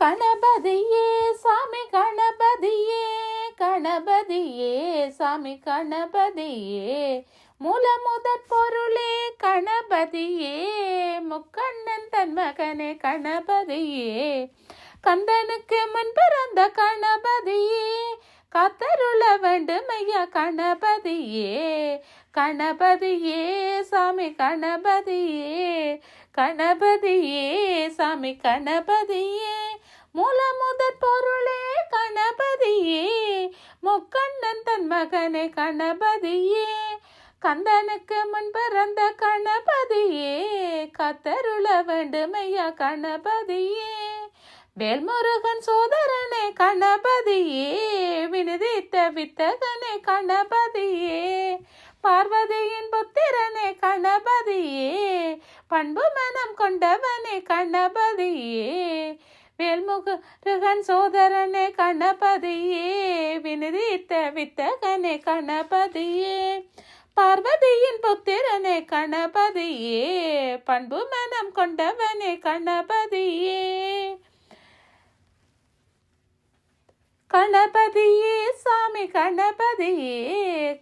கணபதியே சாமி கணபதியே கணபதியே சாமி கணபதியே. மூல முதற் பொருளே கணபதியே முக்கண்ணன் தன் மகனே கணபதியே. கந்தனுக்கு முன் பிறந்த கணபதியே கத்தருள வேண்டும் ஐயா கணபதியே. கணபதியே சாமி கணபதியே கணபதியே சாமி கணபதியே. மூல முதற் பொருளே கணபதியே முக்கண்ணன் தன் மகனே கணபதியே. கந்தனுக்கு முன் பிறந்த கணபதியே கத்தருள வேண்டுமையா கணபதியே. வேல்முருகன் சோதரனே கணபதியே வினுதித்த வித்தகனே கணபதியே. பார்வதியின் புத்திரனே கணபதியே பண்பு மனம் கொண்டவனே கணபதியே. வேல்முருகன் சோதரனே கணபதியே வினிதித்த வித்தகனே கணபதியே. பார்வதியின் புத்திரனே கணபதியே பண்பு மனம் கொண்டவனே கணபதியே. கணபதியே சாமி கணபதியே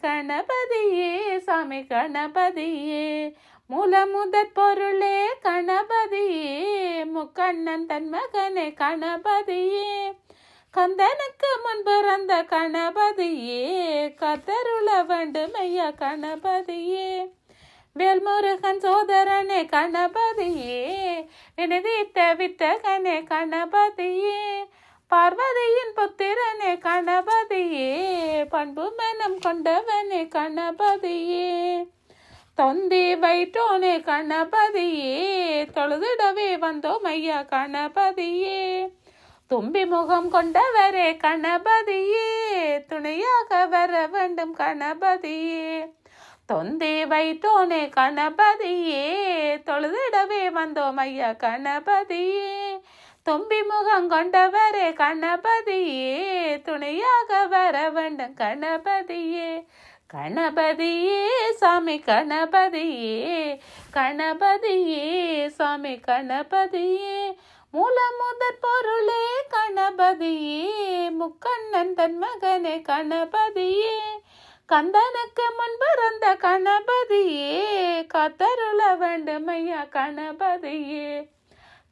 கணபதியே சாமி கணபதியே. மூல முதற் பொருளே கணபதியே முக்கண்ணன் தன் மகனே கணபதியே. கந்தனுக்கு முன் பிறந்த கணபதியே கத்தருள வேண்டும் ஐயா கணபதியே. வேல்முருகன் சோதரனே கணபதியே வினதித்த வித்தகனே கணபதியே. பார்வதியின் புத்திரனே கணபதியே பண்பு மனம் கொண்டவனே கணபதியே. தொந்தி வைட்டோனே கணபதியே தொழுதிடவே வந்தோம் ஐயா கணபதியே. தும்பி முகம் கொண்டவரே கணபதியே துணையாக வர வேண்டும் கணபதியே. தொந்தி வைட்டோனே கணபதியே தொழுதிடவே வந்தோம் ஐயா கணபதியே. தும்பி முகம் கொண்டவரே கணபதியே துணையாக வர வேண்டும் கணபதியே. கணபதியே சாமி கணபதியே கணபதியே சாமி கணபதியே. மூல முதற் பொருளே கணபதியே முக்கண்ணன் தன் மகனே கணபதியே. கந்தனுக்கு முன் பிறந்த கணபதியே காத்தருள வேண்டுமையா கணபதியே.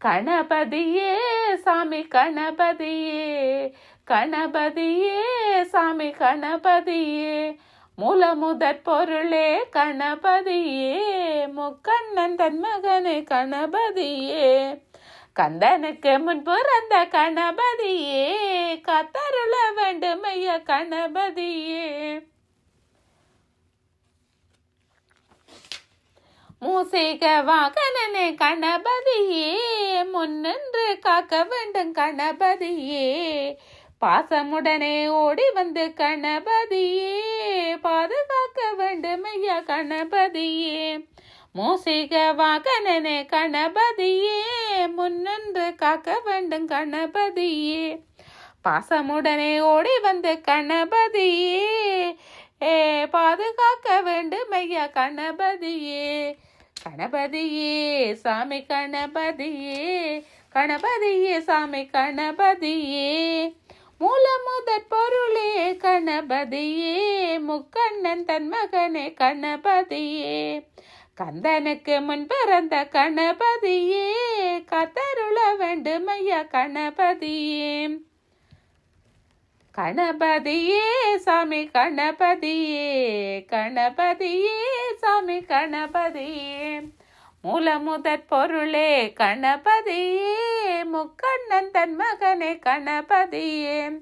கணபதியே சாமி கணபதியே. கணபதியே சாமி கணபதியே. மூலமுதற் பொருளே கணபதியே முக்கண்ணன் தன் மகனே கணபதியே. கந்தனுக்கு முன் பிறந்த கணபதியே கத்தருள வேண்டும் ஐயா கணபதியே. மூசிக வாகனனே கணபதியே முன்னின்று காக்க வேண்டும் கணபதியே. பாசமுடனே ஓடி வந்து கணபதியே பாதுகாக்க வேண்டும் ஐயா கணபதியே. மூசிக வாகனனே கணபதியே முன்னின்று காக்க வேண்டும் கணபதியே. பாசமுடனே ஓடி வந்து கணபதியே ஏ பாதுகாக்க வேண்டும் ஐயா கணபதியே. கணபதியே சாமி கணபதியே கணபதியே சாமி கணபதியே. மூலமுதற் பொருளே கணபதியே முக்கண்ணன் தன் மகனே கணபதியே. கந்தனுக்கு முன் பிறந்த கணபதியே கத்தருள வேண்டும் ஐயா கணபதியே. கணபதியே சாமி கணபதியே கணபதியே சாமி கணபதியே. மூல பொருளே கணபதியே முக்கண்ணன் தன் மகனே கணபதியே.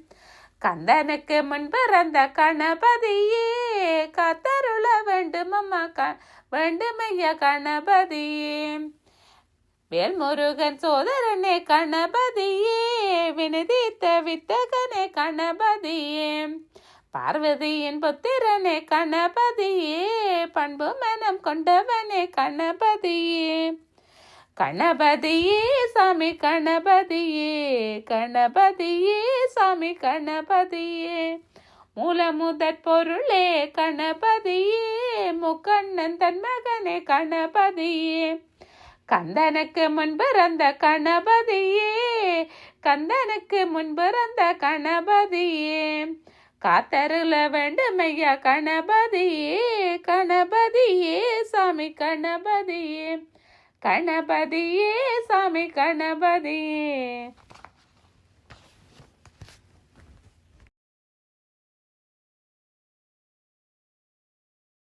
கந்தனுக்கு முன் பிறந்த கணபதியே கத்தருள வேண்டும் அம்மா க வேண்டுமையா கணபதியே. வேல்முருகன் சோதரனே கணபதியே வினதித்த வித்தகனே கணபதியே. பார்வதியின் புத்திரனே கணபதியே பண்பு மனம் கொண்டவனே கணபதியே. கணபதியே சாமி கணபதியே கணபதியே சாமி கணபதியே. மூல முதற் பொருளே கணபதியே முக்கண்ணன் தன் மகனே கணபதியே. கந்தனுக்கு முன்பிறந்த கணபதியே கந்தனுக்கு முன்பிறந்த கணபதியே. காத்தருள வேண்டுமையா கணபதியே கணபதியே சாமி கணபதியே. கணபதியே சாமி கணபதியே.